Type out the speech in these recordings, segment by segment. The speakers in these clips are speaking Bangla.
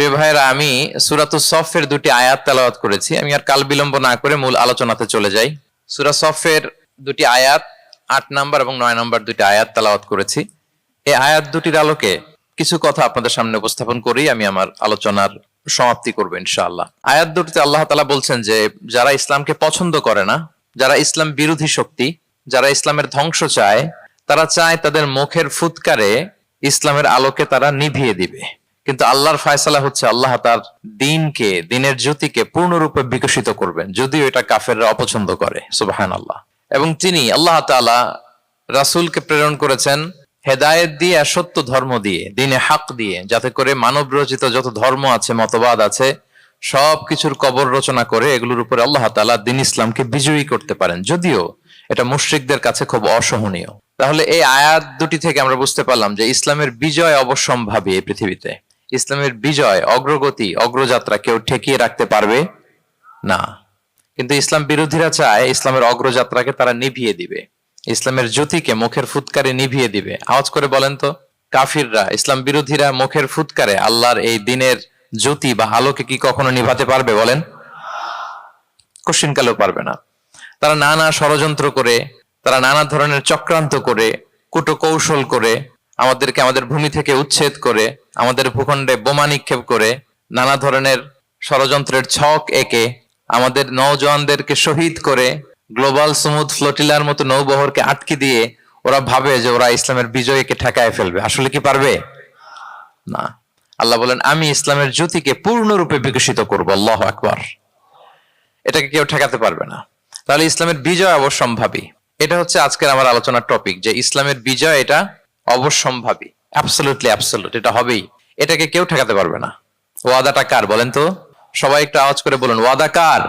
প্রিয় ভাইয়েরা, আমি সুরাতু সফের দুটি আয়াত তেলাওয়াত করেছি। আমি আর কাল বিলম্ব না করে মূল আলোচনাতে চলে যাই। সুরা সফের দুটি আয়াত, আট নাম্বার এবং নয় নাম্বার দুটি আয়াত তেলাওয়াত করেছি। এই আয়াত দুটির আলোকে কিছু কথা আপনাদের সামনে উপস্থাপন করেই আমি আমার আলোচনার সমাপ্তি করব ইনশাআল্লাহ। আয়াত দুটিতে আল্লাহ তালা বলছেন যে, যারা ইসলামকে পছন্দ করে না, যারা ইসলাম বিরোধী শক্তি, যারা ইসলামের ধ্বংস চায়, তারা চায় তাদের মুখের ফুৎকারে ইসলামের আলোকে তারা নিভিয়ে দিবে। কিন্তু আল্লাহর ফায়সালা হচ্ছে আল্লাহ তার দিনকে, দিনের জ্যোতিকে পূর্ণরূপে বিকশিত করবেন, যদিও এটা কাফেররা অপছন্দ করে সুবাহান আল্লাহ এবং তিনি আল্লাহ তাআলা রাসূলকে প্রেরণ করেছেন হেদায়েত দিয়ে সত্য ধর্ম দিয়ে, দিনে হাক দিয়ে, যাতে করে মানব রচিত যত ধর্ম আছে, মতবাদ আছে সব কিছুর কবর রচনা করে এগুলোর উপরে আল্লাহ তালা দিন ইসলামকে বিজয়ী করতে পারেন। যদিও এটা মুশরিকদের কাছে খুব অসহনীয়। তাহলে এই আয়াত দুটি থেকে আমরা বুঝতে পারলাম যে ইসলামের বিজয় অবশ্যম্ভাবী এই পৃথিবীতে। ইসলামের বিজয়, অগ্রগতি, অগ্রযাত্রা কেউ ঠেকিয়ে রাখতে পারবে না। কিন্তু ইসলাম বিরোধীরা চায় ইসলামের অগ্রযাত্রাকে তারা নিভিয়ে দিবে। ইসলামের জ্যোতিকে মুখের ফুৎকারে নিভিয়ে দিবে। আওয়াজ করে বলেন তো, কাফিররা, ইসলাম বিরোধীরা মুখের ফুৎকারে আল্লাহর এই দিনের জ্যোতি বা আলোকে কি কখনো নিভাতে পারবে বলেন? কশিনকালেও পারবে না। তারা নানা ষড়যন্ত্র করে, তারা নানা ধরনের চক্রান্ত করে কুটো কৌশল করে আমাদেরকে আমাদের ভূমি থেকে উচ্ছেদ করে, আমাদের ভূখণ্ডে বোমা নিক্ষেপ করে, নানা ধরনের ষড়যন্ত্রের ছক এঁকে আমাদের নৌজওয়ানদেরকে শহীদ করে, গ্লোবাল সমুদ ফ্লোটিলার মতো নৌবহরকে আটকে দিয়ে ওরা ভাবে যে ওরা ইসলামের বিজয়কে ঠেকায় ফেলবে। আসলে কি পারবে? না। আল্লাহ বলেন, আমি ইসলামের জ্যোতিকে পূর্ণরূপে বিকশিত করব। আল্লাহ আকবার। এটাকে কেউ ঠেকাতে পারবে না। তাহলে ইসলামের বিজয় অবশ্যম্ভাবী। এটা হচ্ছে আজকের আমার আলোচনার টপিক যে ইসলামের বিজয় এটা অবশ্যম্ভাবী। অ্যাবসলুটলি অ্যাবসলুট এটা হবেই। এটাকে কেউ ঠেকাতে পারবে না। ওয়াদাটা কার বলেন তো? সবাই একটু আওয়াজ করে বলুন, ওয়াদা কার?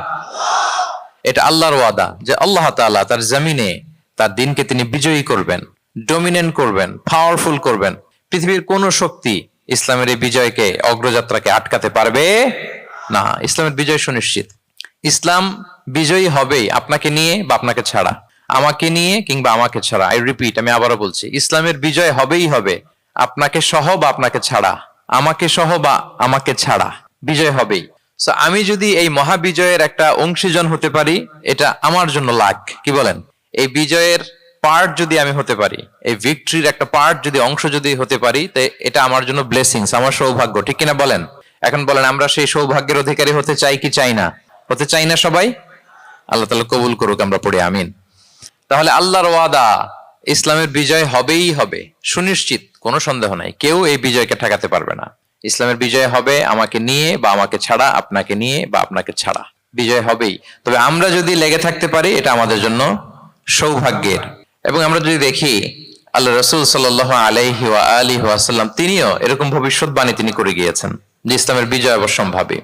এটা আল্লাহর ওয়াদা যে আল্লাহ তাআলা তার জমিনে তার দিনকে তিনি বিজয়ী করবেন ডমিনেন্ট করবেন পাওয়ারফুল করবেন। পৃথিবীর কোন শক্তি ইসলামের এই বিজয়কে, অগ্রযাত্রাকে আটকাতে পারবে না। ইসলামের বিজয় সুনিশ্চিত। ইসলাম বিজয়ী হবেই আপনাকে নিয়ে বা আপনাকে ছাড়া। আমাকে নিয়ে কিংবা আমাকে ছাড়া। আই রিপিট আমি আবারও বলছি, ইসলামের বিজয় হবেই হবে। আপনাকে সহ বা আপনাকে ছাড়া? আমাকে সহ বা আমাকে ছাড়া? বিজয় হবেই। আমি যদি এই মহাবিজয়ের একটা অংশীজন হতে পারি, এটা আমার জন্য লাখ কি বলেন? এই বিজয়ের পার্ট যদি আমি হতে পারি, এই ভিক্টরির একটা পার্ট যদি, অংশ যদি হতে পারি এটা আমার জন্য ব্লেসিংস আমার সৌভাগ্য। ঠিক কিনা বলেন? এখন বলেন, আমরা সেই সৌভাগ্যের অধিকারী হতে চাই কি চাই না? হতে চাই না সবাই? আল্লাহ তালা কবুল করুক, আমরা পড়ে, আমিন। তাহলে আল্লাহর ওয়াদা ইসলামের বিজয় হবেই হবে। সুনিশ্চিত, কোনো সন্দেহ নাই। কেউ এই বিজয়কে ঠেকাতে পারবে না। ইসলামের বিজয় হবে আমাকে নিয়ে বা আমাকে ছাড়া, আপনাকে নিয়ে বা আপনাকে ছাড়া। বিজয় হবেই। তবে আমরা যদি লেগে থাকতে পারি, এটা আমাদের জন্য সৌভাগ্যের। এবং আমরা যদি দেখি আল্লাহ রসুল সাল আলিহি ওয়াসাল্লাম, তিনিও এরকম ভবিষ্যৎবাণী তিনি করে গিয়েছেন যে ইসলামের বিজয় অবশ্যম্ভাবী।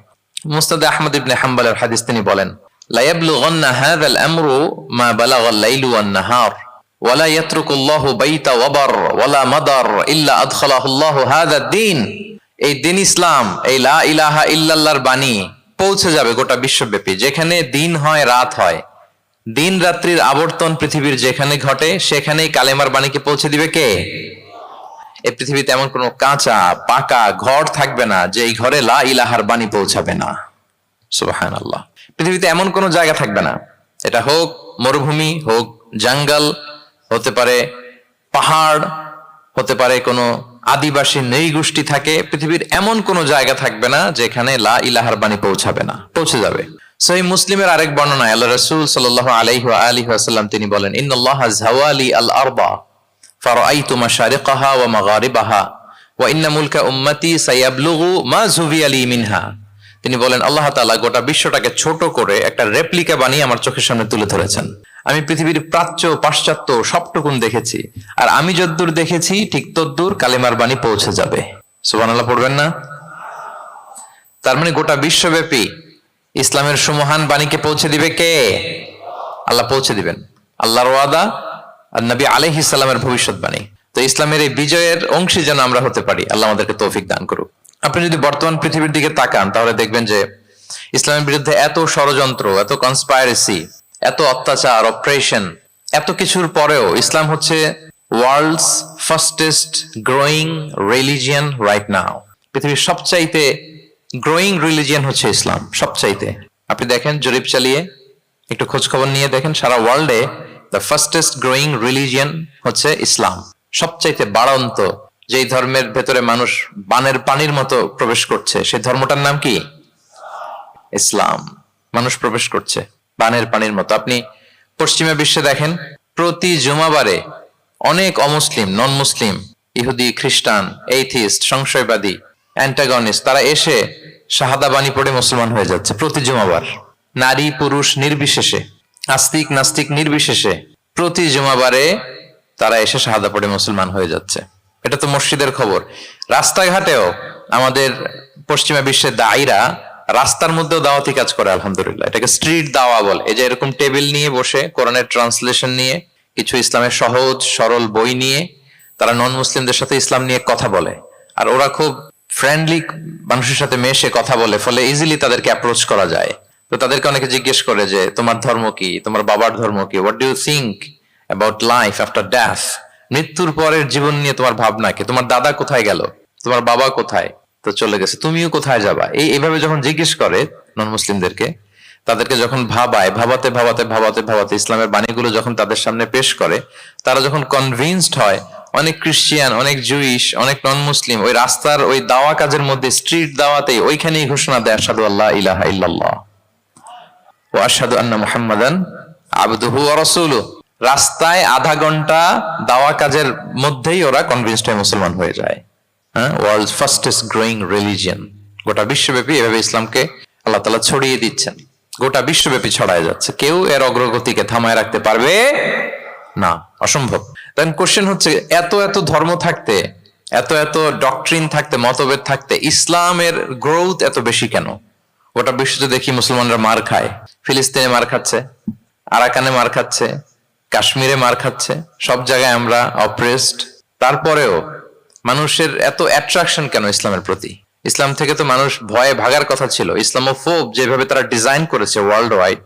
মুস্তাদ আহমদ ইবনে হাম্বালের হাদিস তিনি বলেন لا يبلغن هذا الأمر ما بلغ الليل والنهار ولا يترك الله بيت وبر ولا مدر إلا أدخله الله هذا الدين এই দিন ইসলাম এই লা ইলাহা ইল্লাল্লাহর বাণী পৌঁছে যাবে গোটা বিশ্বব্যাপী যেখানে দিন হয় রাত হয় দিন রাত্রির আবর্তন পৃথিবীর যেখানে ঘটে সেখানেই কালেমার বাণীকে পৌঁছে দিবে কে এই পৃথিবীতে এমন কোনো কাঁচা পাকা ঘর থাকবে না যে এই ঘরে লা ইলাহার বাণী পৌঁছাবে না সুবাহান আল্লাহ পৃথিবীতে এমন কোনো জায়গা থাকবে না। এটা হোক মরুভূমি, হোক জঙ্গল, হতে পারে পাহাড়, হতে পারে কোনো আদিবাসী নৃ গোষ্ঠী থাকে, পৃথিবীর এমন কোনো জায়গা থাকবে না যেখানে লা ইলাহার বাণী পৌঁছাবে না, পৌঁছে যাবে। সহি মুসলিমের আরেক বর্ণনা আল্লাহ রসুল সাল আলিহি আসাল্লাম তিনি বলেন ইন্নআল্লাহ জাওয়ালি আল আরবা ফারাইতু মাশারিকাহা ওয়া মাগারিবাহা, ওয়া ইন্না মুলকা উম্মতি সায়াবলুগু মা জুবি আলী মিনহা। তিনি বলেন, আল্লাহ তাআলা গোটা বিশ্বটাকে ছোট করে একটা রেপ্লিকা বানিয়ে আমার চোখের সামনে তুলে ধরেছেন। আমি পৃথিবীর প্রাচ্য, পাশ্চাত্য সবটুকুন দেখেছি। আর আমি যদ্দূর দেখেছি, ঠিক তদ্দূর কালিমার বাণী পৌঁছে যাবে। সুবহানাল্লাহ, পড়বেন না? তার মানে গোটা বিশ্বব্যাপী ইসলামের সুমহান বাণীকে পৌঁছে দিবে কে? আল্লাহ পৌঁছে দিবেন। আল্লাহর ওয়াদা আর নবী আলাইহিস সালামের ভবিষ্যৎবাণী তো ইসলামের এই বিজয়ের অংশী যেন আমরা হতে পারি, আল্লাহ আমাদেরকে তৌফিক দান করুক। আপনি যদি বর্তমান পৃথিবীর দিকে তাকান, তাহলে দেখবেন যে ইসলামের বিরুদ্ধে এত ষড়যন্ত্র, এত কনস্পায়ারেসি এত অত্যাচার অপারেশন এত কিছুর পরেও ইসলাম হচ্ছে world's fastest growing religion right now পৃথিবীর সবচাইতে গ্রোয়িং রিলিজিয়ান হচ্ছে ইসলাম, সবচাইতে। আপনি দেখেন, জরিপ চালিয়ে একটু খোঁজ খবর নিয়ে দেখেন, সারা ওয়ার্ল্ডে দ্য ফার্স্টেস্ট গ্রোয়িং রিলিজিয়ান হচ্ছে ইসলাম, সবচাইতে বাড়ন্ত যেই ধর্মের ভেতরে মানুষ বানের পানির মতো প্রবেশ করছে, সেই ধর্মটার নাম কি? ইসলাম। মানুষ প্রবেশ করছে বানের পানির মতো। আপনি পশ্চিমা বিশ্বে দেখেন, প্রতি জুমাবারে অনেক অমুসলিম নন মুসলিম ইহুদি, খ্রিস্টান এইথিস্ট সংশয়বাদী, অ্যান্টাগনিস্ট, তারা এসে শাহাদা বাণী পড়ে মুসলমান হয়ে যাচ্ছে প্রতি জুমাবার। নারী, পুরুষ নির্বিশেষে, আস্তিক, নাস্তিক নির্বিশেষে প্রতি জুমাবারে তারা এসে শাহাদা পড়ে মুসলমান হয়ে যাচ্ছে। এটা তো মসজিদের খবর। রাস্তাঘাটেও আমাদের পশ্চিমা বিশ্বের দায়ীরা রাস্তার মধ্যেও দাওয়াতি কাজ করে, আলহামদুলিল্লাহ। এটাকে স্ট্রিট দাওয়া বলে। এই যে এরকম টেবিল নিয়ে বসে, কোরআনের ট্রান্সলেশন নিয়ে, কিছু ইসলামের সহজ, সরল বই নিয়ে, তারা নন মুসলিমদের সাথে ইসলাম নিয়ে কথা বলে। আর ওরা খুব ফ্রেন্ডলি মানুষের সাথে মেশে কথা বলে, ফলে ইজিলি তাদেরকে অ্যাপ্রোচ করা যায়। তো তাদেরকে অনেকে জিজ্ঞেস করে যে, তোমার ধর্ম কি? তোমার বাবার ধর্ম কি? What do you think about life after death মৃত্যুর পরের জীবন নিয়ে তোমার ভাবনা কি? তোমার দাদা কোথায় গেল? তোমার বাবা কোথায়? তো চলে গেছে। তুমিও কোথায় যাবা? এই এইভাবে যখন জিজ্ঞেস করে নন মুসলিমদেরকে, তাদেরকে যখন ভাবায়, ভাবাতে ভাবাতে ভাবাতে ভাবাতে ইসলামের বাণীগুলো যখন তাদের সামনে পেশ করে, তারা যখন কনভিন্সড হয়, অনেক ক্রিশ্চিয়ান অনেক জুইশ অনেক নন মুসলিম ওই রাস্তার, ওই দাওয়া কাজের মধ্যে স্ট্রিট দাওয়াতে ওইখানেই ঘোষণা দেয় আসাদু আল্লাহ ইলাহা ইল্লাল্লাহ ও আসাদু আন্না মুহাম্মাদান আবদুহু ওয়া রাস্তায় আধা ঘণ্টা দাওয়া কাজের মধ্যেই ওরা কনভিন্সড হয়ে মুসলমান হয়ে যায়। হ্যাঁ? ওয়ার্ল্ড ফার্স্টেস্ট গ্রোয়িং রিলিজিয়ন গোটা বিশ্বব্যাপী এভাবে ইসলামকে আল্লাহ তালা ছড়িয়ে দিচ্ছেন। গোটা বিশ্বব্যাপী ছড়ায় যাচ্ছে। কেউ এর অগ্রগতিকে থামায় রাখতে পারবে না। অসম্ভব। কোশ্চেন হচ্ছে, এত এত ধর্ম থাকতে, এত এত ডকট্রিন থাকতে, মতভেদ থাকতে, ইসলামের গ্রোথ এত বেশি কেন? গোটা বিশ্বতে দেখি মুসলমানরা মার খায়। ফিলিস্তিনে মার খাচ্ছে, আরাকানে মার খাচ্ছে কাশ্মীরে মার খাচ্ছে। সব জায়গায় আমরা অপ্রেসড তারপরেও মানুষের এত অ্যাট্রাকশন কেন ইসলামের প্রতি? ইসলাম থেকে তো মানুষ ভয়ে ভাগার কথা ছিল। ইসলামোফোব যেভাবে তারা ডিজাইন করেছে ওয়ার্ল্ড ওয়াইড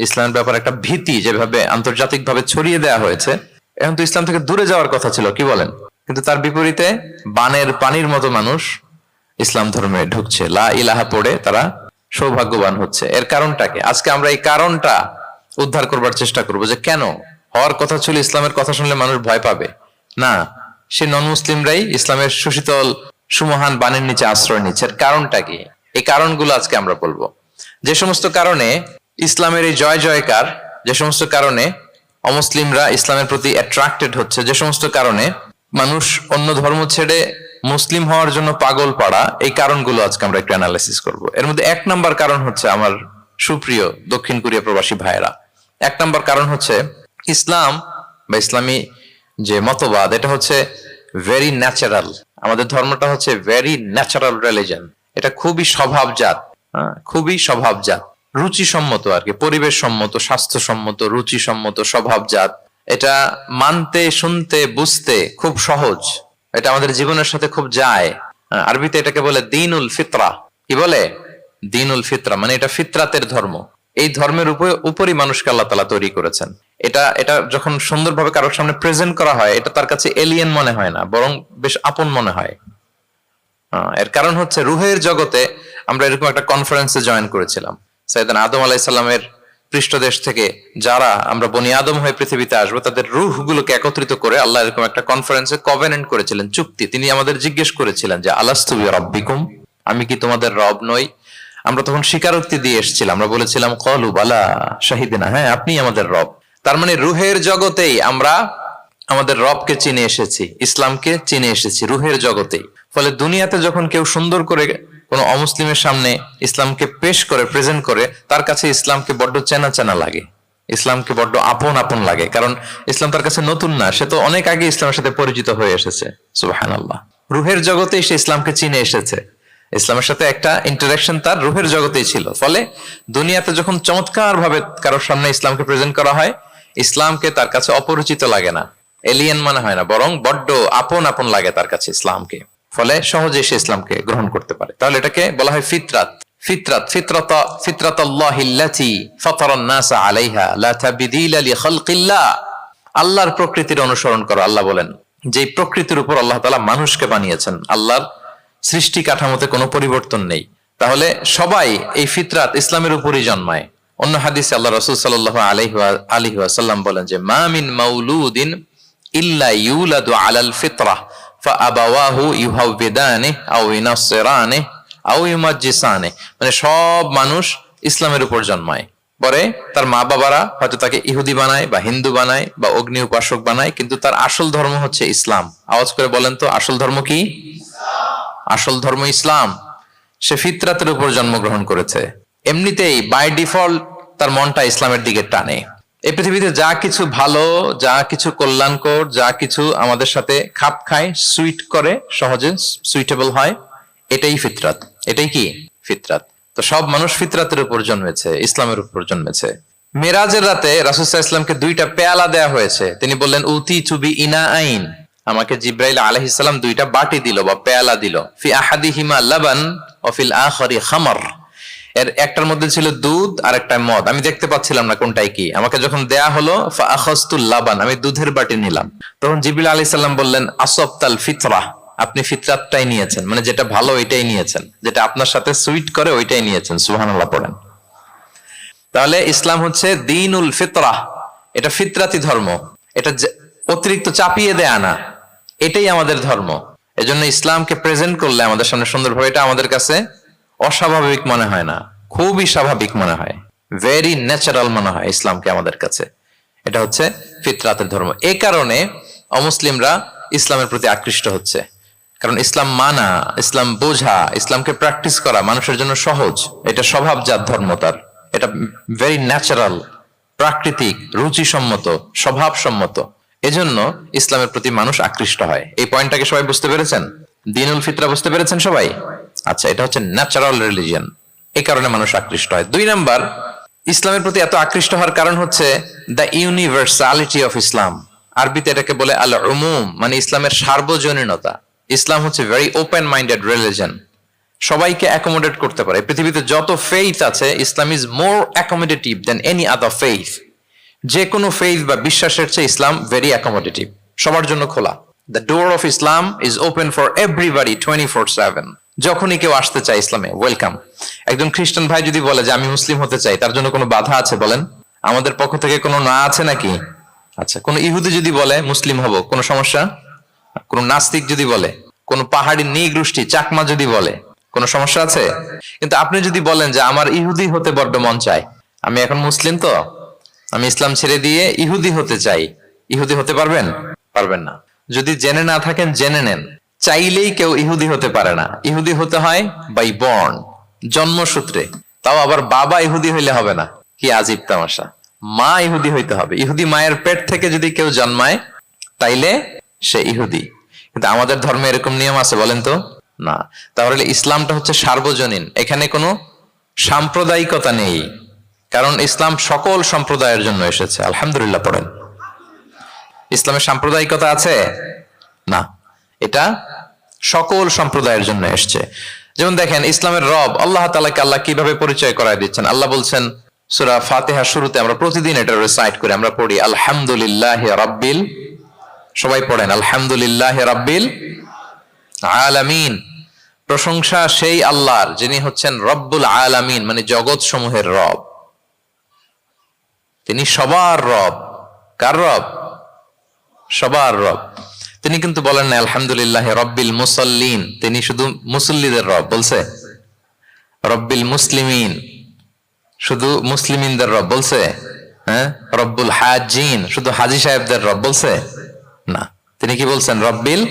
ইসলামের ব্যাপারে একটা ভীতি যেভাবে আন্তর্জাতিকভাবে ছড়িয়ে দেওয়া হয়েছে, এখন তো ইসলাম থেকে দূরে যাওয়ার কথা ছিল, কি বলেন? কিন্তু তার বিপরীতে বানের পানির মতো মানুষ ইসলাম ধর্মে ঢুকছে। লা ইলাহা পড়ে তারা সৌভাগ্যবান হচ্ছে। এর কারণটাকে আজকে আমরা এই কারণটা উদ্ধার করবার চেষ্টা করব যে কেন হওয়ার কথা ছিল ইসলামের কথা শুনলে মানুষ ভয় পাবে। না, সে নন মুসলিমরাই ইসলামের সুশীতল, সুমহান বাণীর নিচে আশ্রয় নিচ্ছে। কারণটা কি? এই কারণগুলো আজকে আমরা বলব। যে সমস্ত কারণে ইসলামের এই জয় জয়কার, যে সমস্ত কারণে অমুসলিমরা ইসলামের প্রতি অ্যাট্রাক্টেড হচ্ছে, যে সমস্ত কারণে মানুষ অন্য ধর্ম ছেড়ে মুসলিম হওয়ার জন্য পাগল পাড়া, এই কারণগুলো আজকে আমরা একটু অ্যানালাইসিস করব। এর মধ্যে এক নাম্বার কারণ হচ্ছে আমার সুপ্রিয় দক্ষিণ কোরিয়া প্রবাসী ভাইয়েরা। এক নাম্বার কারণ হচ্ছে ইসলাম বা ইসলামী যে মতবাদ এটা হচ্ছে ভেরি ন্যাচারাল আমাদের ধর্মটা হচ্ছে ভেরি ন্যাচারাল রিলিজন এটা খুবই স্বভাবজাত হ্যাঁ, খুবই স্বভাবজাত। রুচিসম্মত আর কি পরিবেশ সম্মত স্বাস্থ্যসম্মত রুচিসম্মত স্বভাবজাত। এটা মানতে শুনতে বুঝতে খুব সহজ। এটা আমাদের জীবনের সাথে খুব যায়। হ্যাঁ, আরবিতে এটাকে বলে দিনুল ফিতরা। কি বলে? দিনুল ফিতরা মানে এটা ফিতরাতের ধর্ম। এই ধর্মের উপর, উপরই মানুষকে আল্লাহ তালা তৈরি করেছেন। এটা এটা যখন সুন্দরভাবে কারোর সামনে প্রেজেন্ট করা হয়, এটা তার কাছে এলিয়েন মনে হয় না, বরং বেশ আপন মনে হয়। এর কারণ হচ্ছে রুহের জগতে আমরা এরকম একটা কনফারেন্সে জয়েন করেছিলাম। সাইদান আদম আলাইসাল্লামের পৃষ্ঠদেশ থেকে যারা আমরা বনি আদম হয়ে পৃথিবীতে আসব, তাদের রুহ গুলোকে একত্রিত করে আল্লাহ এরকম একটা কনফারেন্সে কভেনেন্ট করেছিলেন চুক্তি। তিনি আমাদের জিজ্ঞেস করেছিলেন যে আলাস্তুবি রব্বিকুম? আমি কি তোমাদের রব নই? আমরা তখন স্বীকারোক্তি দিয়ে এসেছিলাম। আমরা বলেছিলাম, কলু বালা শাহিদিনা। হ্যাঁ আপনি আমাদের রব। তার মানে রুহের জগতেই আমরা আমাদের রবকে চিনে এসেছি, ইসলামকে চিনে এসেছি রুহের জগতেই। ফলে দুনিয়াতে যখন কেউ সুন্দর করে কোনো অমুসলিমের সামনে ইসলামকে পেশ করে, প্রেজেন্ট করে, তার কাছে ইসলামকে বড্ড চেনা চেনা লাগে। ইসলামকে বড্ড আপন আপন লাগে। কারণ ইসলাম তার কাছে নতুন না, সে তো অনেক আগে ইসলামের সাথে পরিচিত হয়ে এসেছে। আল্লাহ রুহের জগতেই সে ইসলামকে চিনে এসেছে। ইসলামের সাথে একটা ইন্টারাকশন তার রুহের জগতেই ছিল। ফলে দুনিয়াতে যখন চমৎকার ভাবে কারোর সামনে ইসলামকে প্রেজেন্ট করা হয়, ইসলামকে তার কাছে অপরিচিত লাগে না। এলিয়েন মনে হয় না, বরং বড্ড আপন আপন লাগে তার কাছে ইসলামকে। ফলে সহজে সে ইসলামকে গ্রহণ করতে পারে। তাহলে এটাকে বলা হয় ফিতরাত। ফিতরাত ফিতরাত ফিতরাত আল্লাহিল্লাতি ফাতারান নাসা আলাইহা, লা তাবদীলা লিখালকিল্লাহ আল্লাহর প্রকৃতির অনুসরণ করো, আল্লাহ বলেন। যে প্রকৃতির উপর আল্লাহ তাআলা মানুষকে বানিয়েছেন, আল্লাহর সৃষ্টি কাঠামোতে কোনো পরিবর্তন নেই। তাহলে সবাই এই ফিতরাত ইসলামের উপরই জন্মায়। অন্য হাদিসে আল্লাহ রসুল সাল্লাহ আলহি আলহি আসাল্লাম বলেন যে, মা মিন মাউলুদিন ইল্লা ইউলাদু আলাল ফিতরাহ ফাআবাওয়াহু ইউহাউবিদানে আও ইনাসসিরানে আও ইউমাজ্জিসানে মানে সব মানুষ ইসলামের উপর জন্মায়। পরে তার মা বাবারা হয়তো তাকে ইহুদি বানায় বা হিন্দু বানায় বা অগ্নি উপাসক বানায়, কিন্তু তার আসল ধর্ম হচ্ছে ইসলাম। আওয়াজ করে বলেন তো, আসল ধর্ম কি? আসল ধর্ম ইসলাম, সে ফিতরাতের উপর জন্মগ্রহণ করেছে। এমনিতেই বাই ডিফল্ট তার মনটা ইসলামের দিকে টানে। এই পৃথিবীতে যা কিছু ভালো, যা কিছু কল্যাণকর, যা কিছু আমাদের সাথে খাপ খায় সুইট করে, সহজে সুইটেবল হয়, এটাই ফিতরাত। এটাই কি? ফিতরাত। তো সব মানুষ ফিতরাতের উপর জন্মেছে, ইসলামের উপর জন্মেছে। মেরাজের রাতে রাসুসাহ ইসলামকে দুইটা পেয়ালা দেয়া হয়েছে। তিনি বললেন উতি চুবি ইনা আইন। আমাকে জিব্রাইল আলহিসাম দুইটা বাটি দিল বা পেয়ালা দিল। ফি আহাদি হিমা লাবান অফিল আখরি খামার। এর একটার মধ্যে ছিল দুধ আর একটা মদ। আমি দেখতে পাচ্ছিলাম না কোনটাই কি। আমাকে যখন দেয়া হলো লাবান, আমি দুধের বাটি নিলাম। তখন জিবিল আলি সাল্লাম বললেন, আসবতাল ফিতরা, আপনি ফিতরাতটাই নিয়েছেন। মানে যেটা ভালো, ওইটাই নিয়েছেন। যেটা আপনার সাথে সুইট করে, ওইটাই নিয়েছেন। সুবহানাল্লাহ পড়েন। তাহলে ইসলাম হচ্ছে দিনুল ফিতরা। এটা ফিতরাতি ধর্ম। এটা অতিরিক্ত চাপিয়ে দেয়া না। এটাই আমাদের ধর্ম। এজন্য ইসলামকে প্রেজেন্ট করলে আমাদের সামনে সুন্দরভাবে, এটা আমাদের কাছে অস্বাভাবিক মনে হয় না, খুবই স্বাভাবিক মনে হয়। ভেরি ন্যাচারাল মনে হয় ইসলামকে আমাদের কাছে। এটা হচ্ছে ফিতরাতের ধর্ম। এই কারণে অমুসলিমরা ইসলামের প্রতি আকৃষ্ট হচ্ছে। কারণ ইসলাম মানা, ইসলাম বোঝা, ইসলামকে প্র্যাকটিস করা মানুষের জন্য সহজ। এটা স্বভাব স্বভাবজাত ধর্ম তার। এটা ভেরি ন্যাচারাল প্রাকৃতিক, রুচিসম্মত, স্বভাবসম্মত। এজন্য ইসলামের প্রতি মানুষ আকৃষ্ট হয়। এই পয়েন্টটাকে সবাই বুঝতে পেরেছেন? দিনুল ফিতরা বুঝতে পেরেছেন সবাই? আচ্ছা এটা হচ্ছে ন্যাচারাল রিলিজিয়ন এই কারণে মানুষ আকৃষ্ট হয়। দুই নাম্বার, ইসলামের প্রতি এত আকৃষ্ট হওয়ার কারণ হচ্ছে দ্য ইউনিভার্সালিটি অফ ইসলাম আরবিতে এটাকে বলে আল উমুম মানে ইসলামের সার্বজনীনতা। ইসলাম হচ্ছে ভেরি ওপেন মাইন্ডেড রিলিজন সবাইকে অ্যাকোমোডেট করতে পারে। পৃথিবীতে যত ফেইথ আছে Islam is more accommodative than any other faith যে কোনো ফেইথ বা বিশ্বাসের চেয়ে ইসলাম ভেরি অ্যাকোমোডেটিভ সবার জন্য খোলা। The door of Islam is open for everybody twenty four seven যখনই কেউ আসতে চায় ইসলামে ওয়েলকাম একজন খ্রিস্টান ভাই যদি বলে যে, আমি মুসলিম হতে চাই তার জন্য কোনো বাধা আছে বলেন? আমাদের পক্ষ থেকে কোনো না আছে নাকি? আচ্ছা কোন ইহুদি যদি বলে, মুসলিম হব কোনো সমস্যা? কোন নাস্তিক যদি বলে, কোন পাহাড়ি নিগৃষ্টি চাকমা যদি বলে, কোনো সমস্যা আছে? কিন্তু আপনি যদি বলেন যে, আমার ইহুদি হতে বড্ড মন চায় আমি এখন মুসলিম তো? আমি ইসলাম ছেড়ে দিয়ে ইহুদি হতে চাই। ইহুদি হতে পারবেন? পারবেন না। যদি জেনে না থাকেন, জেনে নেন। চাইলেই কেউ ইহুদি হতে পারে না। ইহুদি হতে হয় বাই বর্ন জন্মসূত্রে। তাও আবার বাবা ইহুদি হইলে হবে না। কি আজীব তামাশা। মা ইহুদি হইতে হবে। ইহুদি মায়ের পেট থেকে যদি কেউ জন্মায়, তাইলে সে ইহুদি। কিন্তু আমাদের ধর্মে এরকম নিয়ম আছে, বলেন তো? না। তাহলে ইসলামটা হচ্ছে সার্বজনীন। এখানে কোনো সাম্প্রদায়িকতা নেই। কারণ ইসলাম সকল সম্প্রদায়ের জন্য এসেছে। আলহামদুলিল্লাহ, পড়েন। ইসলামের সাম্প্রদায়িকতা আছে? না। এটা সকল সম্প্রদায়ের জন্য এসছে। যেমন দেখেন, ইসলামের রব, আল্লাহ তালাকে আল্লাহ কীভাবে পরিচয় করায় দিচ্ছেন? আল্লাহ বলছেন, সুরা ফাতেহা শুরুতে আমরা প্রতিদিন এটা রিসাইট করি, আমরা পড়ি, আলহামদুলিল্লাহ রাব্বিল সবাই পড়েন, আলহামদুলিল্লাহ রাব্বিল আলামিন। প্রশংসা সেই আল্লাহর, যিনি হচ্ছেন রব্বুল আলামিন মানে জগৎ সমূহের রব। তিনি সবার রব। কার রব? সবার রব। তিনি কিন্তু বলেন না আলহামদুলিল্লাহ রব্বিল মুসল্লিন। তিনি শুধু মুসল্লিদের রব বলছে। রব্বিল মুসলিমিন। শুধু মুসলিমিনদের রব বলছে। হ্যাঁ? রব্বুল হাজিন। শুধু হাজি সাহেবদের রব বলছে? না। তিনি কি বলছেন? রব্বিল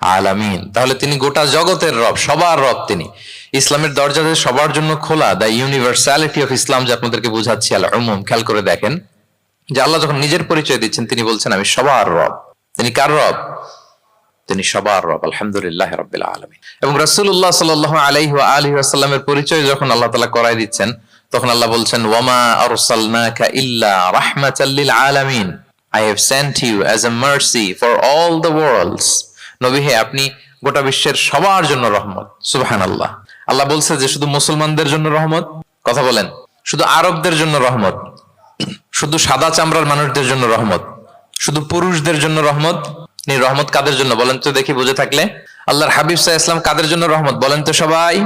আলামিন। তাহলে তিনি গোটা জগতের রব, সবার রব তিনি। ইসলামের দরজা সবার জন্য খোলা দ্য ইউনিভার্সালিটি অফ ইসলাম যে আপনাদেরকে বুঝাচ্ছি আল্লাহ খেয়াল করে দেখেন, যে আল্লাহ যখন নিজের পরিচয় দিচ্ছেন, তিনি বলছেন, আমি সবার রব। তিনি কার রব? তিনি সবার রব, আলহামদুলিল্লাহ রব্বিল আলমিন। এবং রাসূলুল্লাহ সাল্লাল্লাহু আলাইহি ওয়া আলিহি ওয়াসাল্লামের পরিচয় যখন আল্লাহ তালা করাই দিচ্ছেন, তখন আল্লাহ বলছেন, ওয়ামা আরসালনাকা ইল্লা রাহমাতাল লিল আলামিন। I have sent you as a mercy for all the worlds নবী হে, আপনি গোটা বিশ্বের সবার জন্য রহমত। সুবহানাল্লাহ। আল্লাহ বলছে যে শুধু মুসলমানদের জন্য রহমত? কথা বলেন। শুধু আরবদের জন্য রহমত? শুধু সাদা চামড়ার মানুষদের জন্য রহমত? শুধু পুরুষদের জন্য রহমত? নি, রহমত কাদের জন্য? বলেন তো দেখি, বুঝে থাকলে। আল্লাহর হাবিব সাহা ইসলাম কাদের জন্য রহমত? বলেন তো সবাই।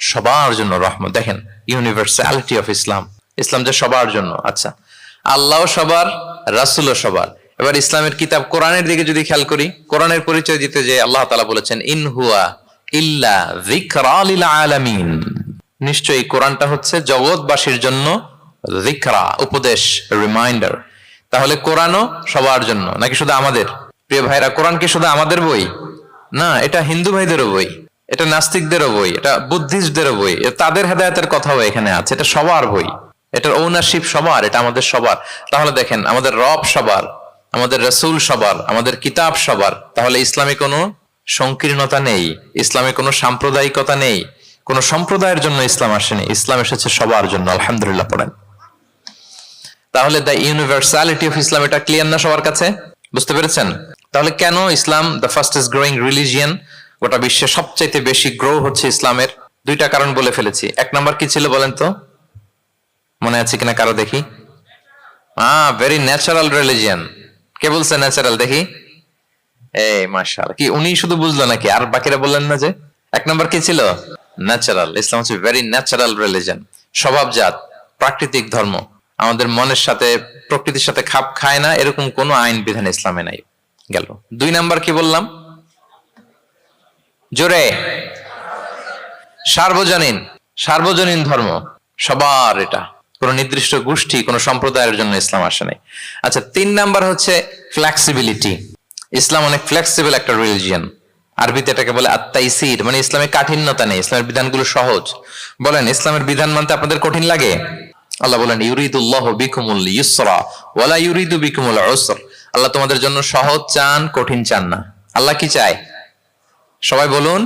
সবার জন্য রহমত। দেখেন ইউনিভার্সালিটি অফ ইসলাম ইসলাম যে সবার জন্য আচ্ছা। আল্লাহ সবার, রাসুলও সবার। এবার ইসলামের কিতাব কোরআনের দিকে যদি খেয়াল করি, কোরআনের পরিচয় দিতে যে আল্লাহ তালা বলেছেন, ইন হুয়া ইল্লা যিকরা লিল আলামিন। নিশ্চয়ই কোরআনটা হচ্ছে জগৎবাসীর জন্য যিকরা, উপদেশ রিমাইন্ডার তাহলে কোরআনও সবার জন্য, নাকি শুধু আমাদের? প্রিয় ভাইরা, কোরআন কি শুধু আমাদের বই? না, এটা হিন্দু ভাইদেরও বই, এটা নাস্তিকদেরও বই, এটা বুদ্ধিস্টদেরও বই তাদের হেদায়তের কথাও এখানে আছে, এটা সবার বই। এটার ওনারশিপ সবার, এটা আমাদের সবার। তাহলে দেখেন, আমাদের রব সবার, আমাদের রসুল সবার, আমাদের কিতাব সবার। তাহলে ইসলামে কোনো সংকীর্ণতা নেই, ইসলামে কোনো সাম্প্রদায়িকতা নেই, কোনো সম্প্রদায়ের জন্য ইসলাম আসেনি, ইসলাম এসেছে সবার জন্য, আলহামদুলিল্লাহ পড়েন। তাহলে দ্য ইউনিভার্সালিটি অফ ইসলাম এটা ক্লিয়ার না সবার কাছে? বুঝতে পেরেছেন? তাহলে কেন Islam the fastest growing religion গোটা বিশ্বে সবচাইতে বেশি গ্রো হচ্ছে ইসলামের? দুইটা কারণ বলে ফেলেছি। এক নম্বর কি ছিল বলেন তো? মনে আছে কিনা কারও দেখি? হ্যাঁ ভেরি ন্যাচারাল রিলিজিয়ান কে বলছে ন্যাচারাল দেখি। এই মাশাল কি, উনি শুধু বুঝলো নাকি? আর বাকিরা বললেন না যে, এক নম্বর কি ছিল? ন্যাচারাল ইসলাম হচ্ছে ভেরি ন্যাচারাল রিলিজন স্বভাবজাত প্রাকৃতিক ধর্ম। আমাদের মনের সাথে, প্রকৃতির সাথে খাপ খায় না, এরকম কোনো আইন বিধান ইসলামে নাই। গেল। দুই নাম্বার কি বললাম? জোরে। সার্বজনীন সার্বজনীন ধর্ম। সবার এটা। কোন নির্দিষ্ট গোষ্ঠী, কোন সম্প্রদায়ের জন্য ইসলাম আসে নাই। আচ্ছা তিন নাম্বার হচ্ছে ফ্লেক্সিবিলিটি ইসলাম অনেক ফ্লেক্সিবল একটা রিলিজিয়ান আরবিতে এটাকে বলে আত্মাইসির মানে ইসলামের কাঠিন্যতা নেই, ইসলামের বিধানগুলো সহজ। বলেন, ইসলামের বিধান মানতে আপনাদের কঠিন লাগে? আল্লাহ বলেন, ইউরিদুল্লাহ বিকুমুল ইউসরা ওয়ালা ইউরিদু বিকুমুল উসর। আল্লাহ তোমাদের জন্য সহজ চান, কঠিন চান না। আল্লাহ কি চায়? সবাই বলুন,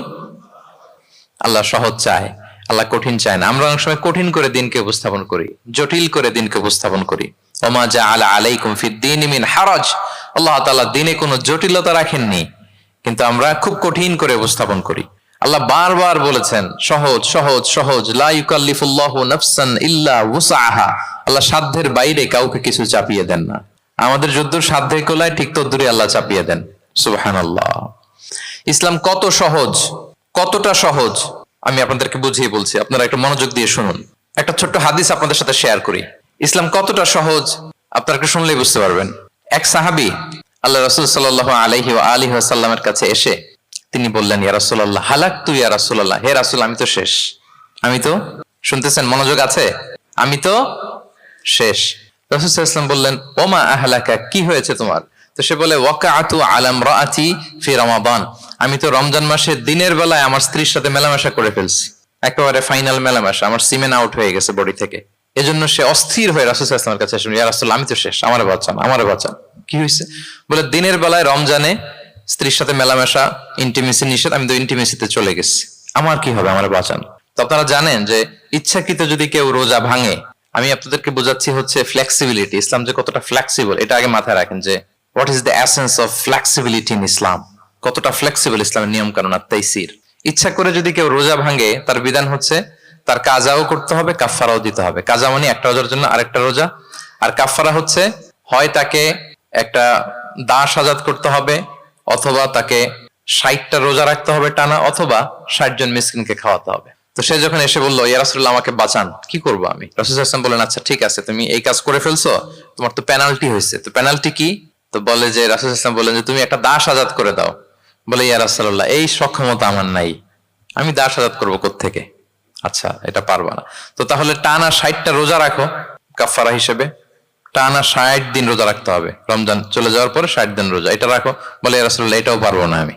আল্লাহ সহজ চায়, আল্লাহ কঠিন চায় না। আমরা অনেক সময় কঠিন করে দিনকে উপস্থাপন করি, জটিল করে দিনকে উপস্থাপন করি। ওমা জা আলা আলাইকুম ফিদ্দিন মিন হারাজ। আল্লাহ তালা দিনে কোনো জটিলতা রাখেননি, কিন্তু আমরা খুব কঠিন করে উপস্থাপন করি। আল্লাহ বারবার বলেছেন, সহজ সহজ সহজ আল্লাহ সাধ্যের বাইরে কাউকে কিছু চাপিয়ে দেন না। আমাদের যুদ্ধ সাধ্যে কোলায় ঠিক তদ্দুরে আল্লাহ চাপিয়ে দেন। সুবহানাল্লাহ। ইসলাম কত সহজ, কতটা সহজ, আমি আপনাদেরকে বুঝিয়ে বলছি। আপনারা একটু মনোযোগ দিয়ে শুনুন। একটা ছোট্ট হাদিস আপনাদের সাথে শেয়ার করি। ইসলাম কতটা সহজ, আপনারা শুনলেই বুঝতে পারবেন। এক সাহাবি আল্লাহ রসুল সাল্লাহ আলহি আলী সাল্লামের কাছে এসে তিনি বললেন, ইয়া রাসুল্লাহ হালাক তুই ইয়া রাসুল্লাহ হে রাসুল, আমি তো শেষ। আমি তো? শুনতেছেন, মনোযোগ আছে? আমি তো শেষ। রসুল ইসলাম বললেন, ওমা আহলাকা, কি হয়েছে তোমার? তো সে বলে ওয়াকা আতু আলাম রাআতি ফি রমাদান। আমি তো রমজান মাসে দিনের বেলায় আমার স্ত্রীর সাথে মেলামেশা করে ফেলছি। একেবারে ফাইনাল মেলামেশা, আমার সিমেন আউট হয়ে গেছে বডি থেকে। এজন্য সে অস্থির হয়ে রাসুল ইসলামের কাছে আসেন ইয়া রাসুল আমি তো শেষ, আমার বাঁচান আমার বাঁচান। কি হয়েছে বলে, দিনের বেলায় রমজানে স্ত্রীর সাথে মেলামেশা ইন্টিমেসি নিষেধ, আমি তো ইন্টিমেসিতে চলে গেছি। আমার কি হবে? আমার বাঁচান। তো আপনারা জানেন যে, ইচ্ছাকৃত যদি কেউ রোজা ভাঙে, আমি আপনাদেরকে বোঝাচ্ছি হচ্ছে ফ্লেক্সিবিলিটি ইসলাম যে কতটা ফ্লেক্সিবল এটা আগে মাথায় রাখেন যে what is the essence of flexibility in Islam কতটা ফ্লেক্সিবল ইসলামের নিয়ম কানুন আর তাইসির? ইচ্ছা করে যদি কেউ রোজা ভাঙে, তার বিধান হচ্ছে তার কাজাও করতে হবে কাফারাও দিতে হবে। কাজা মানে একটা রোজার জন্য আরেকটা রোজা। আর কাফারা হচ্ছে, হয় তাকে একটা দাস আজাদ করতে হবে, অথবা তাকে ষাটটা রোজা রাখতে হবে টানা, অথবা ষাট জন মিসকিনকে খাওয়াতে হবে। তো সে যখন এসে বলল ইয়ারাসুল্লাহ আমাকে বাঁচান, কি করব আমি? রসুল হাসান বলেন আচ্ছা ঠিক আছে, তুমি এই কাজ করে ফেলছো, তোমার তো পেনাল্টি হয়েছে। তো পেনাল্টি কি? তো বলে যে, রাসুল হাসান বলেন যে, তুমি একটা দাস আজাদ করে দাও। বলে ইয়ারাসাল্লাহ এই সক্ষমতা আমার নাই। আমি দাস আজাদ করব থেকে আচ্ছা এটা পারবা না। তো তাহলে টানা ষাটটা রোজা রাখো কাফারা হিসেবে। টানা ষাট দিন রোজা রাখতে হবে। রমজান চলে যাওয়ার পরে ষাট দিন রোজা। এটা রাখো, বলে রাসুল্লাহ এটাও পারব না আমি।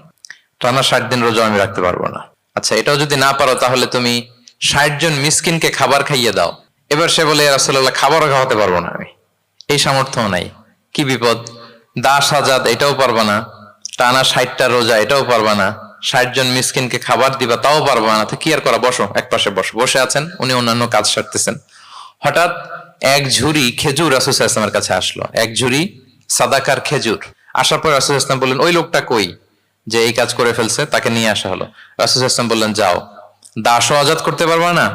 টানা ষাট দিন রোজা আমি রাখতে পারব না। আচ্ছা এটাও যদি না পারো, তাহলে তুমি ষাট জন মিসকিনকে খাবার খাইয়ে দাও। এবার সে বলে রাসুল্লাহ খাবারও খাওয়াতে পারব না আমি। এই সামর্থ্য নাই। কি বিপদ? দাস আজাদ, এটাও পারবা না। টানা ষাটটা রোজা, এটাও পারবা না। ষাট জন মিসকিনকে খাবার দিবা, তাও পারবা না। তো কি আর করা? বসো, এক পাশে বসো। বসে আছেন, উনি অন্যান্য কাজ সারতেছেন। হঠাৎ এক ঝুড়ি খেজুর রাসুল ইসলামের কাছে আসলো। এক ঝুড়ি সাদাকার খেজুর। আসার পর রাসুল ইসলাম বললেন, ওই লোকটা কই যে এই কাজ করে ফেলছে? তাকে নিয়ে আসা হলো। রাসুল ইসলাম বললেন, যাও। দাসও আজাদ করতে পারবা না,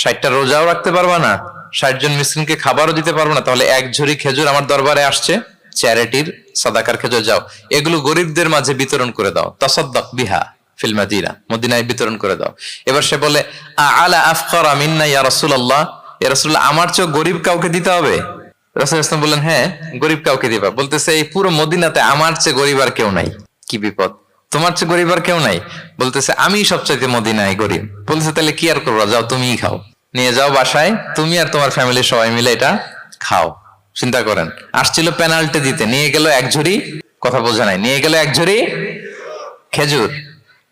ষাটটা রোজাও রাখতে পারবা না, ষাট জন মিসকিনকে খাবারও দিতে পারব না। তাহলে এক ঝুড়ি খেজুর আমার দরবারে আসছে, চ্যারিটির সাদাকার খেজুর যাও। এগুলো গরিবদের মাঝে বিতরণ করে দাও। তসদ্দক বিহা। ফিল মাদিনা, মদিনায় বিতরণ করে দাও। এবার সে বলে আলা আফকারা মিন্না ইয়া রাসূলুল্লাহ? ইয়া রাসূলুল্লাহ আমার চেয়ে গরিব কাউকে দিতে হবে? রাসূল ইসলাম বললেন হ্যাঁ গরিব কাউকে দিবা। বলতেছে, এই পুরো মদিনাতে আমার চেয়ে গরিব আর কেউ নাই। কি বিপদ? তোমার চেয়ে গরিব আর কেউ নাই। বলতেছে আমি সবচাইতে মদিনায় গরিব। বলতেছে, তাহলে কি আর করব? যাও, তুমিই খাও। নিয়ে যাও বাসায়, তুমি আর তোমার ফ্যামিলির সবাই মিলে এটা খাও। চিন্তা করেন, আসছিল পেনাল্টি দিতে, নিয়ে গেল এক ঝুড়ি, কথা বোঝা নাই, নিয়ে গেল এক ঝুড়ি খেজুর।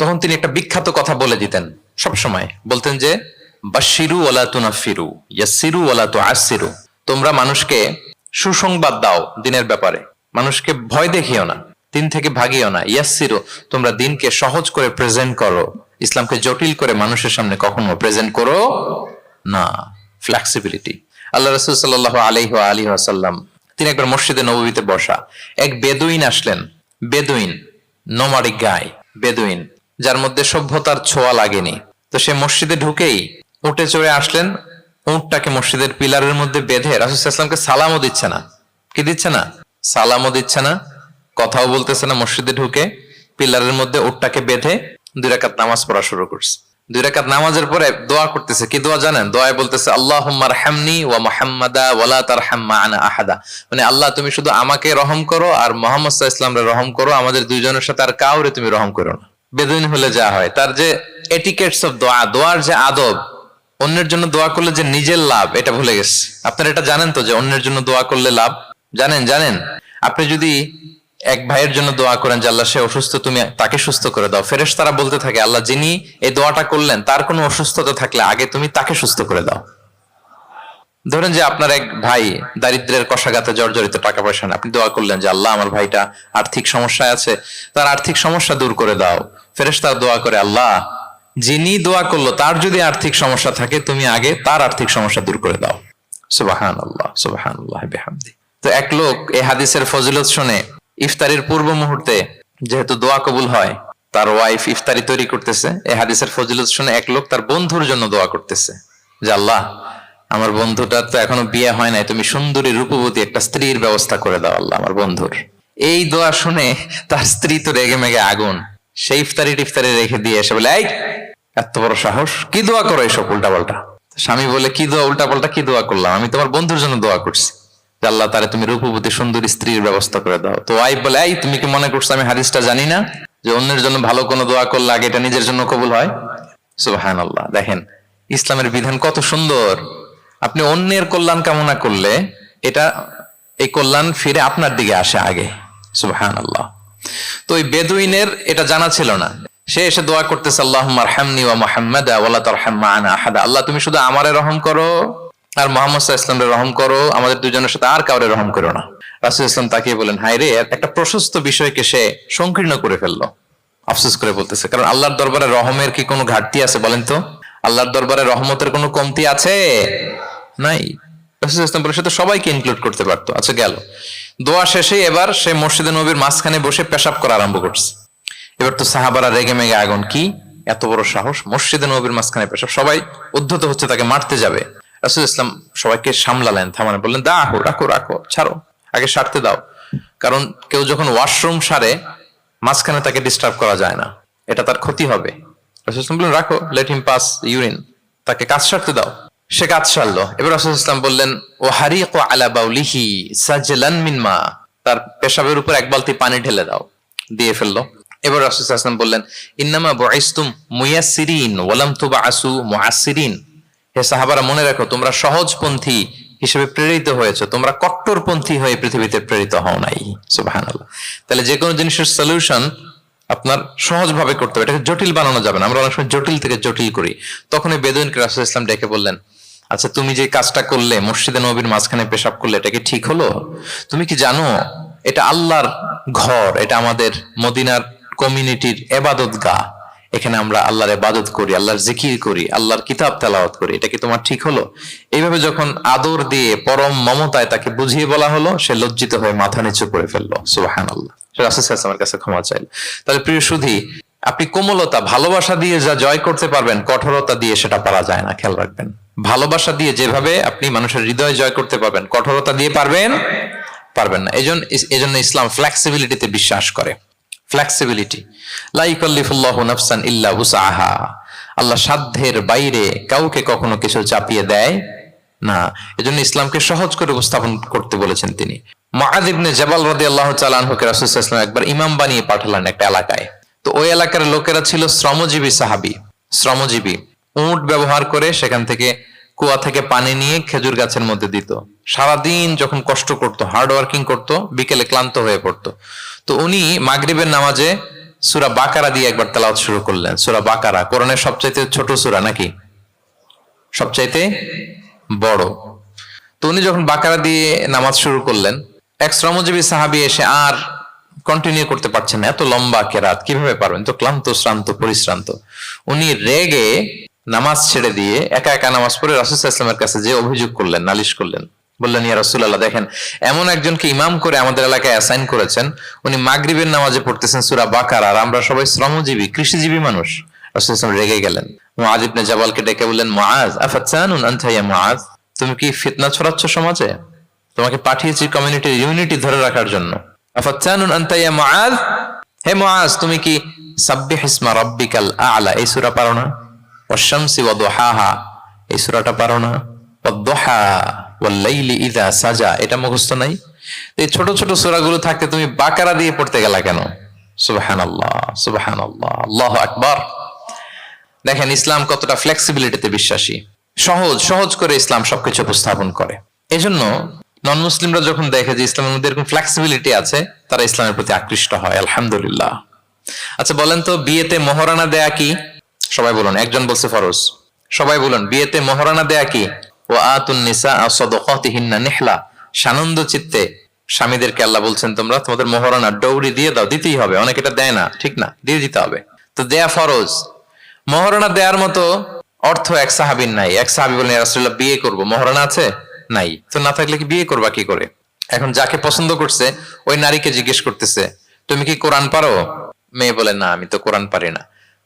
তখন তিনি একটা বিখ্যাত কথা বলে দিতেন সব সময় বলতেন যে বাশিরু ওলা তুনাফিরু ইয়াসিরু ওলা তু আসিরু তোমরা মানুষকে সুসংবাদ দাও দিনের ব্যাপারে। মানুষকে ভয় দেখিও না, দিন থেকে ভাগিও না। ইয়াসিরু তোমরা দিনকে সহজ করে প্রেজেন্ট করো। ইসলামকে জটিল করে মানুষের সামনে কখনো প্রেজেন্ট করো না। ফ্লেক্সিবিলিটি আল্লাহ রসুল সাল্লাহ আলহি আলী আসাল্লাম তিনি একবার মসজিদে নবীতে বসা, এক বেদুইন আসলেন। বেদুইন নোমারিক গায় বেদুইন। যার মধ্যে সভ্যতার ছোঁয়া লাগেনি। তো সে মসজিদে ঢুকেই উঠে চড়ে আসলেন। উঁটটাকে মসজিদের পিলারের মধ্যে বেঁধে রাসুসাল্লামকে সালামও দিচ্ছে না। কি দিচ্ছে না? সালামও দিচ্ছে না, কথাও বলতেছে না, মসজিদে ঢুকে পিলারের মধ্যে উটটাকে বেঁধে দুই রাকাত নামাজ পড়া শুরু করছে। দুই রাকাত নামাজের পরে দোয়া করতেছে, কি দোয়া জানেন? দোয়ায় বলতেছে আল্লাহ হামনি ওয়া মোহাম্মদা ওয়ালা তার আনা আহাদা। মানে আল্লাহ, তুমি শুধু আমাকে রহম করো আর মোহাম্মদ ইসলামরে রহম করো। আমাদের দুইজনের সাথে আর কাউরে তুমি রহম করো না। বেদুইন হলে যা হয়। তার যে এটিকেটস অফ দোয়া, দোয়ার যে আদব, অন্যের জন্য দোয়া করলে যে নিজের লাভ, এটা ভুলে গেছে। আপনারা এটা জানেন তো যে অন্যের জন্য দোয়া করলে লাভ? জানেন জানেন? আপনি যদি এক ভাইয়ের জন্য দোয়া করেন যে, আল্লাহ, সে অসুস্থ, তুমি তাকে সুস্থ করে দাও। ফেরেশ তারা বলতে থাকে, আল্লাহ, যিনি এই দোয়াটা করলেন, তার কোনো অসুস্থতা থাকলে আগে তুমি তাকে সুস্থ করে দাও। ধরেন যে আপনার এক ভাই দারিদ্রের কষাঘাতে জর্জরিত টাকা পয়সা আপনি দোয়া করলেন যে, আল্লাহ, আমার ভাইটা আর্থিক সমস্যায় আছে, তার আর্থিক সমস্যা দূর করে দাও। ফেরেশ তারা দোয়া করে, আল্লাহ, যিনি দোয়া করল, তার যদি আর্থিক সমস্যা থাকে, তুমি আগে তার আর্থিক সমস্যা দূর করে দাও। তো এক লোক এই হাদিসের ফজিলত শুনে, ইফতারির পূর্ব মুহূর্তে যেহেতু দোয়া কবুল হয়, তার ওয়াইফ ইফতারি তৈরি করতেছে। এই হাদিসের ফজিলত শুনে এক লোক তার বন্ধুর জন্য দোয়া করতেছে, যে, আল্লাহ, আমার বন্ধুটার তো এখনও বিয়ে হয় নাই, তুমি সুন্দরী, রূপবতী একটা স্ত্রীর ব্যবস্থা করে দাও, আল্লাহ, আমার বন্ধুর। এই দোয়া শুনে তার স্ত্রী তো রেগে মেগে আগুন। সেই ইফতারি টিফতারি রেখে দিয়ে এসে বলে, এই, এত বড় সাহস, কি দোয়া করো এসব উল্টা পাল্টা স্বামী বলে, কি দোয়া উল্টা পাল্টা কি দোয়া করলাম? আমি তোমার বন্ধুর জন্য দোয়া করছি। আল্লাহ তারে তুমি রূপবতী সুন্দরী স্ত্রীর ব্যবস্থা করে দাও। তো ওয়াইফ বলে, এই, তুমি কি মনে করছ আমি হাদিসটা জানি না? যে অন্যের জন্য ভালো কোনো দোয়া করলে আগে এটা নিজের জন্য কবুল হয়? সুবাহান আল্লাহ দেখেন, ইসলামের বিধান কত সুন্দর। আপনি অন্যের কল্যাণ কামনা করলে এটা, এই কল্যাণ ফিরে আপনার দিকে আসে আগে। সুবাহান আল্লাহ তো ওই বেদুইনের এটা জানা ছিল না। সে এসে দোয়া করতেছে আল্লাহ হামনি ওয়া মোহাম্মদ আল্লাহ, তুমি শুধু আমারে রহম করো আর মোহাম্মদ ইসলামের রহম করো। আমাদের দুজনের সাথে আর কাউরে রহম করো না। রাসুল ইসলাম তাকিয়ে বলেন হাই রে, একটা প্রশস্ত বিষয়কে সে সংকীর্ণ করে ফেলল। আফসোস করে বলতেছে, কারণ আল্লাহর দরবারে রহমের কি কোনো ঘাটতি আছে বলেন তো? আল্লাহর দরবারে রহমতের কোনো কমতি আছে? নাই। রাসুল ইসলাম বলে সে তো সবাইকে ইনক্লুড করতে পারতো। আচ্ছা গেল। দোয়া শেষে এবার সে মসজিদে নবীর মাঝখানে বসে পেশাব করা আরম্ভ করছে। এবার তো সাহাবারা রেগে মেগে আগুন, কি? এত বড় সাহস, মসজিদে নবীর মাঝখানে পেশাব। সবাই উদ্ধত হচ্ছে, তাকে মারতে যাবে। রাসুল ইসলাম সবাইকে সামলালেন থামানে বললেন দা রাখো রাখো রাখো ছাড়ো, আগে সারতে দাও। কারণ কেউ যখন ওয়াশরুম সারে, মাঝখানে তাকে ডিস্টার্ব করা যায় না। এটা তার ক্ষতি হবে। রাসুল ইসলাম বললেন, রাখো লেট হিম পাস ইউরিন তাকে কাজ সারতে দাও। সে কাজ সারলো। এবার রাসুল ইসলাম বললেন, ও হারিক আলা বাউলিহি সাজলান মিন মা। তার পেশাবের উপর এক বালতি পানি ঢেলে দাও, দিয়ে ফেলল। এবার রাসুল ইসলাম বললেন, ইন্নামা বয়স্তুম মুয়াসিরিন ওয়ালাম তুবা আসু মুআসিরিন হে সাহাবারা, মনে রাখো, তোমরা সহজপন্থী হিসেবে প্রেরিত হয়েছে। তোমরা কট্টরপন্থী হয়ে পৃথিবীতে প্রেরিত হও নাই। সুবহানাল্লাহ। তাহলে যে কোনো জিনিসের সলিউশন আপনার সহজভাবে করতে হবে। এটাকে জটিল বানানো যাবে না। আমরা অনেক সময় জটিল থেকে জটিল করি। তখন এই বেদুইনকে রাসুল ইসলাম ডেকে বললেন আচ্ছা তুমি যে কাজটা করলে, মসজিদে নবীর মাঝখানে পেশাব করলে, এটা কি ঠিক হলো? তুমি কি জানো, এটা আল্লাহর ঘর, এটা আমাদের মদিনার কমিউনিটির এবাদত গা এখানে আমরা আল্লাহর ইবাদত করি, আল্লাহর জিকির করি, আল্লাহর কিতাব তেলাওয়াত করি। এটা কি তোমার ঠিক হলো? এইভাবে যখন আদর দিয়ে পরম মমতায় তাকে বুঝিয়ে বলা হলো, সে লজ্জিত হয়ে মাথা নিচু করে ফেলল। সুবাহান আল্লাহ আমার কাছে ক্ষমা চাইল। তাহলে প্রিয় সুধী, আপনি কোমলতা, ভালোবাসা দিয়ে যা জয় করতে পারবেন, কঠোরতা দিয়ে সেটা পারা যায় না, খেয়াল রাখবেন। ভালোবাসা দিয়ে যেভাবে আপনি মানুষের হৃদয় জয় করতে পারবেন, কঠোরতা দিয়ে পারবেন পারবেন না। এজন্য এজন্য ইসলাম ফ্লেক্সিবিলিটিতে বিশ্বাস করে। ফ্লেক্সিবিলিটি লাইকাল্লিফুল্লাহ নাফসান ইল্লা উসাহা আল্লাহ সাধ্যের বাইরে কাউকে কখনো কিছু চাপিয়ে দেয় না। এজন্য ইসলামকে সহজ করে উপস্থাপন করতে বলেছেন তিনি। মাআদ ইবনে জাবাল আনহুকে রাসূল সাল্লাল্লাহু আলাইহি একবার ইমাম বানিয়ে পাঠালেন একটা এলাকায়। তো ওই এলাকার লোকেরা ছিল শ্রমজীবী সাহাবী। শ্রমজীবী। উট ব্যবহার করে সেখান থেকে কুয়া থেকে পানি নিয়ে খেজুর গাছের মধ্যে দিত। সারাদিন যখন কষ্ট করতো হার্ড ওয়ার্কিং করতো, বিকেলে ক্লান্ত হয়ে পড়তো। তো উনি মাগরিবের নামাজে সুরা বাকারা দিয়ে একবার তেলাওয়াত শুরু করলেন। সুরা বাকারা, কোরআনের সবচাইতে ছোট সুরা নাকি? সবচাইতে বড়। তো উনি যখন বাকারা দিয়ে নামাজ শুরু করলেন, এক শ্রমজীবী সাহাবি এসে আর কন্টিনিউ করতে পারছেন না, এত লম্বা কেরাত, কীভাবে পারবেন? তো ক্লান্ত, শ্রান্ত, পরিশ্রান্ত। উনি রেগে নামাজ ছেড়ে দিয়ে একা একা নামাজ পড়ে রাসুল ইসলামের কাছে যে অভিযোগ করলেন, নালিশ করলেন। বললেন, ইয়া রসুল্লাহ দেখেন, এমন একজনকে ইমাম করে আমাদের এলাকায় অ্যাসাইন করেছেন। উনি মাগরিবের নামাজে পড়তেছেন সুরা বাকার আর আমরা সবাই শ্রমজীবী, কৃষিজীবী মানুষ। রাসুল ইসলাম রেগে গেলেন। ইবনে জাবালকে ডেকে বললেন, মুআজ, আফাতসানুন আনতা ইয়া তুমি কি ফিতনা ছড়াচ্ছ সমাজে? তোমাকে পাঠিয়েছি কমিউনিটির ইউনিটি ধরে রাখার জন্য। ইয়া হে মুআজ, তুমি কি সাব্বিহ ইসমা রাব্বিকাল আ'লা? এই সূরা পারো না ওয়াশ-শামসি ওয়া দুহাহা। এই সূরাটা পারো না? দেখেন, ইসলাম কতটা ফ্লেক্সিবিলিটিতে বিশ্বাসী। সহজ সহজ করে ইসলাম সবকিছু উপস্থাপন করে। এজন্য নন মুসলিমরা যখন দেখে যে ইসলামের মধ্যে এরকম ফ্লেক্সিবিলিটি আছে, তারা ইসলামের প্রতি আকৃষ্ট হয়। আলহামদুলিল্লাহ। আচ্ছা বলেন তো, বিয়েতে মহারানা দেয়া কি? সবাই বলুন, একজন বলছে ফরজ। সবাই বলুন, বিয়েতে মহারানা দেয়া কি? ও আতুন নিসা সদকাতিহিন্না নিহলা। সানন্দ চিত্তে স্বামীদেরকে আল্লাহ বলছেন তোমরা, তোমাদের মহারানা ডৌরি দিয়ে দাও, দিতেই হবে। অনেক এটা দেয় না, ঠিক না, দিয়ে দিতে হবে। তো দেয়া ফরজ। মহারণা দেওয়ার মতো অর্থ এক সাহাবির নাই। এক সাহাবি বলেন রাসুল্লাহ বিয়ে করব। মহারণা আছে? নাই। তো না থাকলে কি বিয়ে করবা কি করে? এখন যাকে পছন্দ করছে, ওই নারীকে জিজ্ঞেস করতেছে, তুমি কি কোরআন পারো? মেয়ে বলে, না, আমি তো কোরআন পারি না।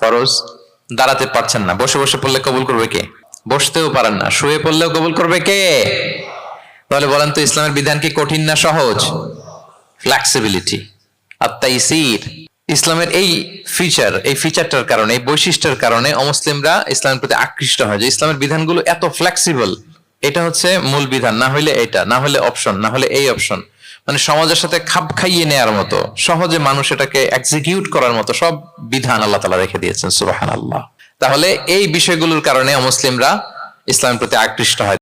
ফরজ দাঁড়াতে পারছেন না। বসে বসে পড়লে কবুল করবে কে? বসতেও পারেন না। শুয়ে পড়লেও কবুল করবে কে? তাহলে বলেন তো, ইসলামের বিধান কি কঠিন না সহজ? ফ্লেক্সিবিলিটি আর তাইসির ইসলামের এই ফিচার এই ফিচারটার কারণে, এই বৈশিষ্ট্যের কারণে অমুসলিমরা ইসলামের প্রতি আকৃষ্ট হয় যে ইসলামের বিধানগুলো এত ফ্লেক্সিবল এটা হচ্ছে মূল বিধান, না হলে এটা, না হলে অপশন না হলে এই অপশন মানে সমাজের সাথে খাপ খাইয়ে নেয়ার মতো, সহজে মানুষ এটাকে এক্সিকিউট করার মতো সব বিধান আল্লাহ তালা রেখে দিয়েছেন সুবাহান আল্লাহ তাহলে এই বিষয়গুলোর কারণে মুসলিমরা ইসলামের প্রতি আকৃষ্ট হয়।